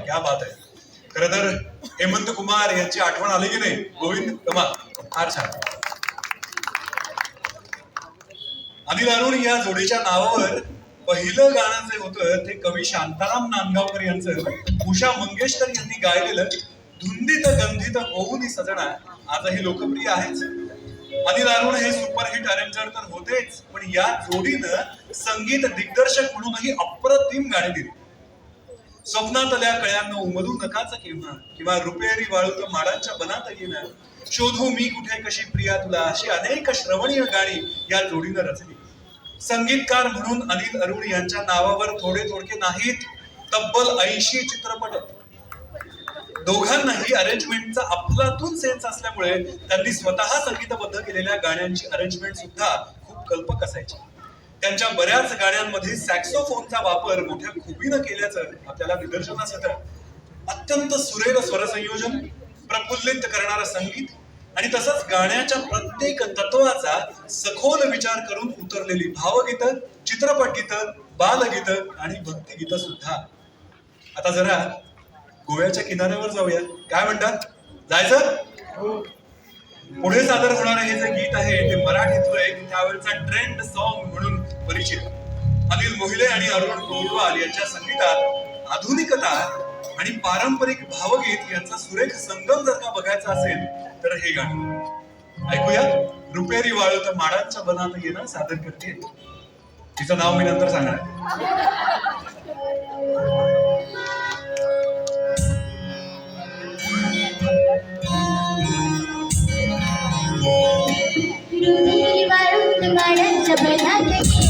आहे क्या बात आहे खर तर हेमंत कुमार यांची आठवण आली की नाही? गोविंद कमाल फार छान. अनिल अरुण या जोडीच्या नावावर पहिलं गाणं जे होतं ते कवी शांताराम नांदगावकर यांचं उषा मंगेशकर यांनी गायलेलं धुंदीत गंधित होऊनी सजणा आजही लोकप्रिय आहेच अनिल अरुण हे सुपरहिट अरेंजर तर होतेच पण या जोडीनं संगीत दिग्दर्शक म्हणूनही अप्रतिम गाणी दिली. स्वप्नातल्या कळ्यांना उमलू नकाच केव्हा किंवा रुपेरी वाळूत माडांच्या बनात येणार शोधू मी कुठे कशी प्रिया तुला अशी अनेक श्रवणीय गाणी या जोडीनं रचली. संगीतकार म्हणून अनिल अरुण यांच्या नावावर थोडे थोडके नाहीत तब्बल ऐंशी चित्रपट. दोघांनाही अरेंजमेंटचा अफलातून सेन्स असल्यामुळे त्यांनी स्वतः संगीतबद्ध केलेल्या गाण्यांची अरेंजमेंट सुद्धा खूप कल्पक असायची. त्यांच्या बऱ्याच गाण्यांमध्ये सॅक्सोफोनचा वापर मोठ्या खुबीनं केल्याचं आपल्याला निदर्शनास येतं. अत्यंत सुरेल स्वरसंयोजन प्रफुल्लित करणारं संगीत आणि तसंच गाण्याच्या प्रत्येक तत्वाचा सखोल विचार करून उतरलेली भावगीतं चित्रपट गीतं बालगीतं आणि भक्तिगीतं सुद्धा. आता जरा गोव्याच्या किनाऱ्यावर जाऊया. काय म्हणतात? जायचं? पुढे सादर होणारे हे जे गीत आहे ते मराठीतलं एक त्यावेळचा ट्रेंड सॉन्ग म्हणून परिचित. अनिल मोहिले आणि अरुण गोलवाल यांच्या संगीतात आधुनिकता आणि पारंपरिक भावगीत यांचा सुरेख संगम जर का बघायचा असेल तर हे गाणं. ऐकूया. रुपेरी वाळत माडांच्या बनात येणं सादर करते. तिचं नाव मी नंतर सांगणार रुधिर वाळून माडांच्या बनात